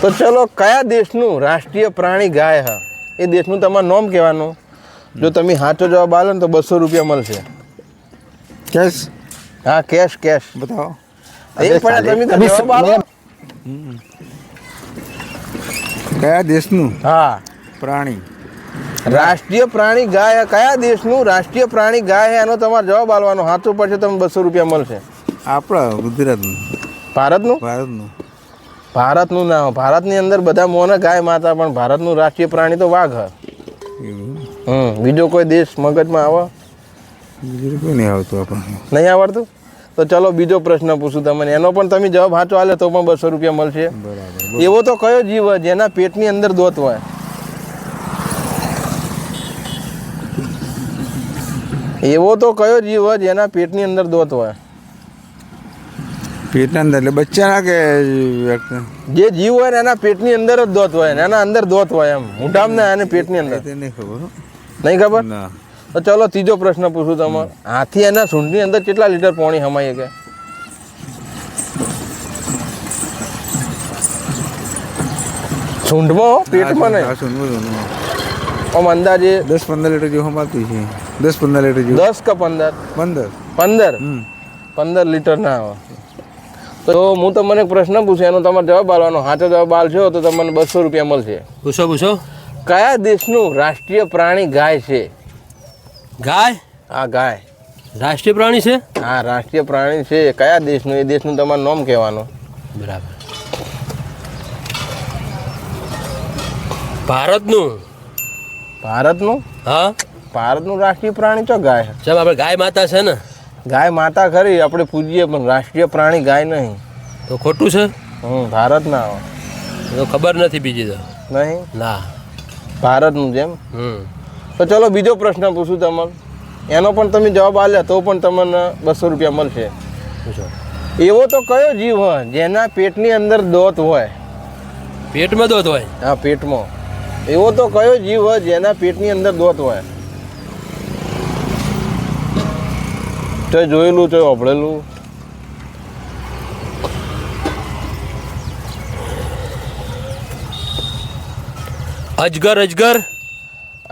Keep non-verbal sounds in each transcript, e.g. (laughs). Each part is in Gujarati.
તો ચલો કયા દેશનું રાષ્ટ્રીય પ્રાણી ગાય હા? એ દેશનું તમારું નામ કહેવાનું. જો તમે સાચો જવાબ આલો ને તો બસો રૂપિયા મળશે. કેશ? હા કેશ કેશ. બતાવો. એ પણ તમે તો જવાબ આલો. કયા દેશનું હા. પ્રાણી? રાષ્ટ્રીય પ્રાણી ગાય. કયા દેશનું રાષ્ટ્રીય પ્રાણી ગાય એનો તમારે જવાબ આલવાનો. સાચો પડશે તમને બસો રૂપિયા મળશે. આપણા ગુજરાતનું. ભારતનું? ભારતનું. ભારતનું ના ભારતની અંદર બધા મોને ગાય માતા પણ ભારતનું રાષ્ટ્રીય પ્રાણી તો વાઘ હે. હમ બીજો કોઈ દેશ મગજમાં આવે? નહીં આવતું આપણને. નહીં આવડતું? તો ચલો બીજો પ્રશ્ન પૂછું તમને. એનો પણ તમે જવાબ સાચો આલે તો પણ બસો રૂપિયા મળશે. એવો તો કયો જીવ જેના પેટની અંદર દોત હોય? એવો તો કયો જીવ જેના પેટની અંદર દોત હોય? પેટના અંદર એટલે બચ્ચાના કે જે જીવ હોય ને એના પેટની અંદર જ દોત હોય ને એના અંદર દોત હોય એમ. મોઢામાં ને એને પેટની અંદર. નહીં ખબર નહીં ખબર? તો ચલો ત્રીજો પ્રશ્ન પૂછું તમારે. હાથી એના સૂંઢની અંદર કેટલા લીટર પાણી હમાય કે સૂંઢમાં પેટમાં નહીં. આમ અંદાજે દસ પંદર લીટર જેવું હમાતું છે. દસ પંદર લીટર જેવું. દસ કે પંદર? પંદર. પંદર? પંદર લીટર ના આવે. તો હું તમને એક પ્રશ્ન પૂછું એનો તમારે જવાબ આલવાનો. સાચો જવાબ આલશો તો તમને બસો રૂપિયા મળશે. પૂછો પૂછો. કયા દેશનું રાષ્ટ્રીય પ્રાણી ગાય છે? ગાય? આ ગાય. રાષ્ટ્રીય પ્રાણી છે? હા રાષ્ટ્રીય પ્રાણી છે. કયા દેશનું? એ દેશનું તમારું નામ કહેવાનું. બરાબર. ભારતનું? ભારતનું? હા. ભારતનું રાષ્ટ્રીય પ્રાણી ચો ગાય? જેમ આપણે ગાય માતા છે ને? ગાય માતા ખરી આપણે પૂજીએ પણ રાષ્ટ્રીય પ્રાણી ગાય નહીં. તો ખોટું છે? હમ ભારત ના તો ખબર નથી બીજી તો. નહીં? ના. ભારતનું જેમ હમ. તો ચલો બીજો પ્રશ્ન પૂછું તમને. એનો પણ તમે જવાબ આલ્યા તો પણ તમને બસો રૂપિયા મળશે. પૂછો. એવો તો કયો જીવ હોય જેના પેટની અંદર દોત હોય? પેટમાં દોત હોય? હા પેટમાં. એવો તો કયો જીવ હોય જેના પેટની અંદર દોત હોય? તો જોયેલું છે અભળેલું અજગર અજગર.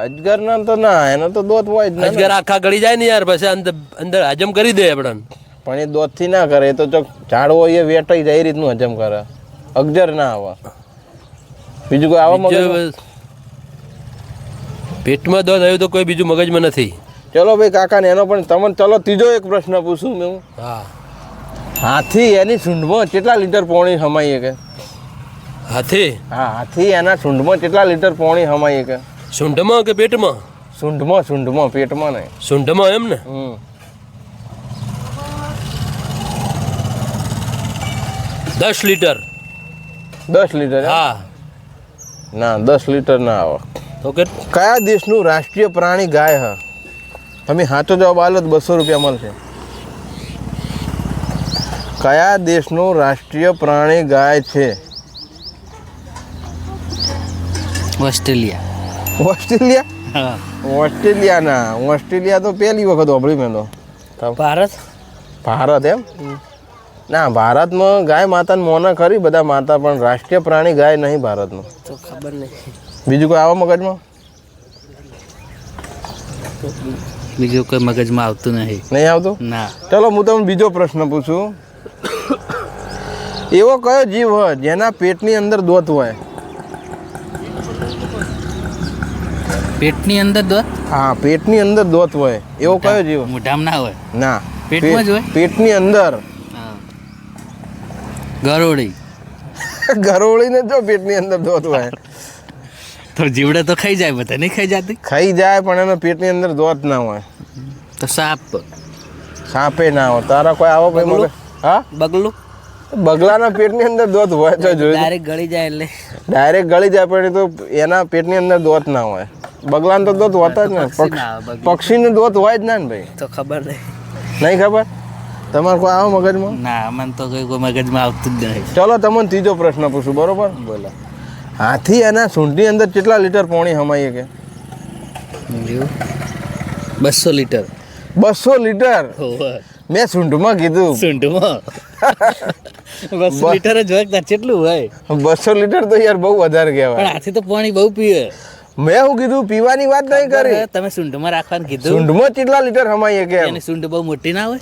અજગર ના તો ના એનો તો દોત હોય જ અજગર આખા ગળી જાય ને યાર પછી અંદર અંદર હજમ કરી દે આપણને પણ એ દોતથી ના કરે એ તો ચોક ઝાડવો એ વેટાઈ જાય એ રીતનું હજમ કરે. અગજર ના આવે. બીજું કોઈ આવા મગજ પેટમાં દોત આવ્યું તો કોઈ બીજું મગજમાં નથી. ચલો ભાઈ કાકા ને એનો પણ તમને ચલો ત્રીજો એક પ્રશ્ન પૂછું મેં. હું. હા હાથી એની સૂંઢમાં કેટલા લીટર પાણી હમાઈએ કે? હાથી? હા હાથી એના સૂંઢમાં કેટલા લીટર પાણી હમાઈએ કે? સૂંઢમાં કે પેટમાં? સૂંઢમાં સૂંઢમાં પેટમાં નહીં. સૂંઢમાં એમ ને? હમ. દસ લીટર. દસ લીટર હા. ના દસ લીટર ના આવે. તો કે કયા દેશનું રાષ્ટ્રીય પ્રાણી ગાય હ? તમે સાચો જવાબ આલો તો બસો રૂપિયા મળશે. કયા દેશનું રાષ્ટ્રીય પ્રાણી ગાય છે? ઓસ્ટ્રેલિયા. ઓસ્ટ્રેલિયા? ઓસ્ટ્રેલિયા ના ઓસ્ટ્રેલિયા તો પહેલી વખત સાંભળ્યું મેં તો. ભારત? ભારત એમ? ના ભારતમાં ગાય માતાને મોના ખરી બધા માતા પણ રાષ્ટ્રીય પ્રાણી ગાય નહીં ભારતનું. તો ખબર નહીં. બીજું કોઈ આવા મગજમાં? બીજું કોઈ મગજમાં આવતું નથી નહીં આવતું? ના. ચલો હું તમને બીજો પ્રશ્ન પૂછું. એવો કયો જીવ હોય જેના પેટની અંદર દોત હોય? પેટની અંદર દોત? હા પેટની અંદર દોત હોય. એવો કયો જીવ? મોઢામાં ના હોય. ના. પેટમાં જ હોય? પેટની અંદર. હા. ગરોળી. ગરોળીને જો પેટની અંદર દોત હોય. તો જીવડે તો ખાઈ જાય બધા નહીં ખાઈ જતી? ખાઈ જાય પણ એના પેટની અંદર દોત ના હોય. તો સાપ. સાપે ના હોય. તારા કોઈ આવો ભાઈ મગજ હા? બગલું? બગલાના પેટની અંદર દોત હોય તો જોયું. ડાયરેક્ટ ગળી જાય એટલે. ડાયરેક્ટ ગળી જાય પણ તો એના પેટની અંદર દોત ના હોય. બગલાને તો દોત હોતા જ ને. પક્ષી ના પક્ષીને દોત હોય જ ના ને ભાઈ. તો ખબર નહીં. નહીં ખબર? તમારે કોઈ આવો મગજમાં? ના મને તો કોઈ કોઈ મગજમાં આવતું જ નહીં. ચલો તમને ત્રીજો પ્રશ્ન પૂછું બરોબર? બોલો. હાથી એના સૂંઢની અંદર કેટલા લીટર પાણી હમાઈએ કે? બસો લીટર. બસો લીટર? મેં સૂંઢમાં કીધું. સૂંઢમાં? (laughs) બસો લીટર જ હોય કેટલું હોય? બસો લીટર તો યાર બહુ વધારે પણ કહેવાય આથી તો પાણી બહુ પીવે. મેં શું કીધું પીવાની વાત નહીં કરી. તમે સૂંઢમાં રાખવાનું કીધું? સૂંઢમાં કેટલા લીટર હમાઈએ કે એની સૂંઢ બહુ મોટી ના હોય?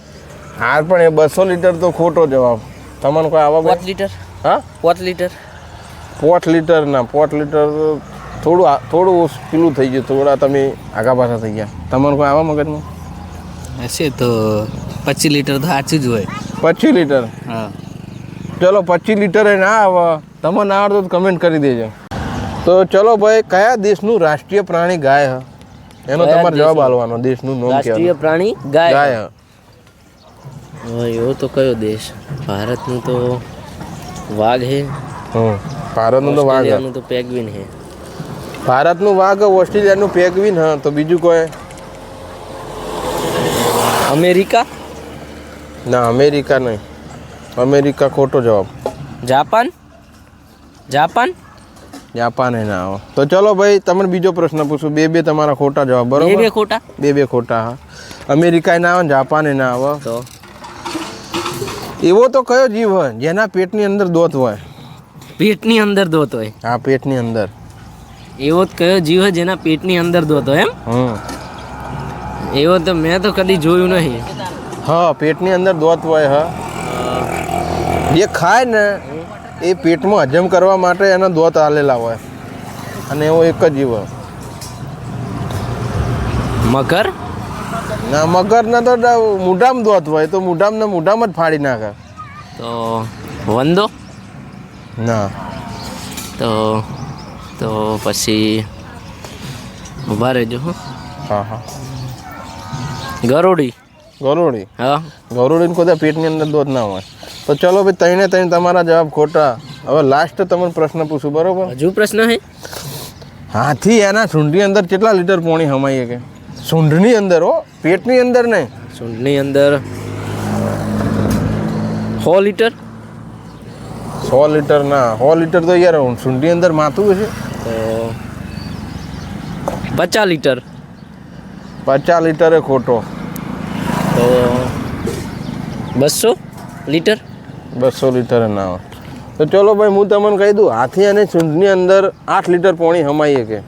હા પણ એ બસો લીટર તો ખોટો જવાબ. તમને કોઈ આવા પાંચ લીટર? હા? પાંચ લીટર? પોટ લીટર ના પોટ લીટર થોડું થોડું પેલું થઈ ગયું થોડા તમે આગા પાછા થઈ ગયા. તમારું કોઈ આવા મગજમાં? હશે તો પચીસ લીટર તો સાચું જ હોય. પચીસ લીટર? હા. ચલો પચીસ લીટર ના આવે. તમે ના આવડતો તો કમેન્ટ કરી દેજો. તો ચલો ભાઈ કયા દેશનું રાષ્ટ્રીય પ્રાણી ગાય હ? એનો તમારે જવાબ? આલવાનો દેશનું નામ રાષ્ટ્રીય પ્રાણી ગાય ગાય એવો તો કયો દેશ? ભારતનું તો વાઘ હે. હમ. ભારતનું તો વાઘ. ઓસ્ટ્રેલિયાનું તો પેગવિન હે. ભારતનું વાઘ ઓસ્ટ્રેલિયાનું પેગવિન હ તો બીજું કોઈ? અમેરિકા? ના અમેરિકા નહીં. અમેરિકા ખોટો જવાબ. જાપાન? જાપાન? જાપાન એ ના આવો. તો ચલો ભાઈ તમને બીજો પ્રશ્ન પૂછું. બે બે તમારા ખોટા જવાબ બરોબર? બે ખોટા? બે બે ખોટા હા. અમેરિકા ના આવે જાપાન એ ના આવે. તો? એવો તો કયો જીવ હોય જેના પેટની અંદર દોત હોય? પેટની અંદર દોત હોય. હા પેટની અંદર. એવો જ કયો જીવ હોય જેના પેટની અંદર દોત હોય એમ? એવો તો મેં તો કદી જોયું નહીં. હા પેટની અંદર દોત હોય હા. જે ખાય ને એ પેટમાં હજમ કરવા માટે એના દોત આલેલા હોય. અને એવો એક જ જીવ મકર ના મગરના તો મોઢામાં દોત હોય તો મોઢામાં ને મૂઢામાં જ ફાડી નાખે. તો વંદો? ના. તો તો પછી ઊભા રહેજો હો. હા હા. ગરોડી ગરોડી હા. ગરોડીને કોઈ પેટની અંદર દોધ ના હોય. તો ચલો ભાઈ તઈને તઈને તમારા જવાબ ખોટા. હવે લાસ્ટ તમને પ્રશ્ન પૂછું બરોબર? હજુ પ્રશ્ન હે? હાથી એના સૂંઢની અંદર કેટલા લીટર પાણી હમાઈએ કે? સૂંઢની અંદર હો. પેટની અંદર નહીં. સૂંઢની અંદર સો લીટર? સો લીટર ના સો લીટર તો યાર સૂંઢની અંદર માથું છે. તો પચાસ લીટર. પચાસ લીટર ખોટો. તો બસો લીટર? બસો લીટર ના હોય. તો ચલો ભાઈ હું તમને કહી દઉં હાથી અને સૂંઢની અંદર આઠ લીટર પાણી હમાઈએ કે.